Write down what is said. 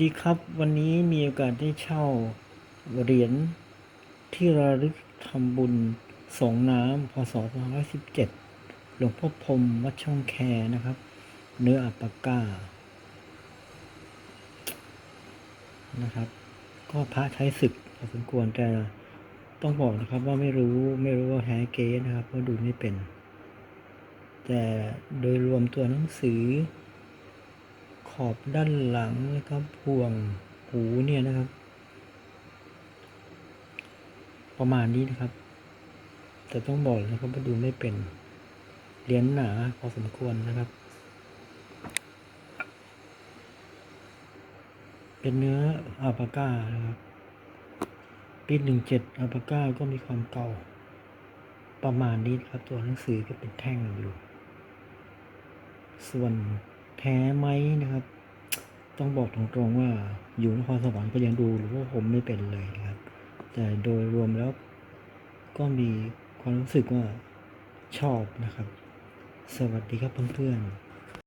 ดีครับ วันนี้มีโอกาสได้เช่าเหรียญที่ระลึกทำบุญสงน้ำพศ2517 หลวงพ่อพรมวัดช่องแคนะครับ เนื้ออัปาก้านะครับ ก็พระใช้ศึกพอสมควรแต่ต้องบอกนะครับว่าไม่รู้ไม่รู้ว่าแท้เก๊นะครับเพราะดูไม่เป็น แต่โดยรวมตัวหนังสือ อบด้านหลังนะครับห่วงหูเนี่ยนะครับ ประมาณนี้นะครับ แต่ต้องบอกนะครับว่าดูไม่เป็นเหรียญหนาพอสมควรนะครับ เป็นเนื้ออัลปาก้านะครับปีหนึ่งเจ็ดอัลปาก้าก็มีความเก่า ประมาณนี้นครับตัวหนังสือก็เป็นแท่งอยู่ ส่วนแท้ไหมนะครับ ต้องบอกตรงๆว่าอยู่นครสวรรค์ก็ยังดูหรือว่าผมไม่เป็นเลยครับ แต่โดยรวมแล้วก็มีความรู้สึกว่าชอบนะครับ สวัสดีครับเพื่อนๆ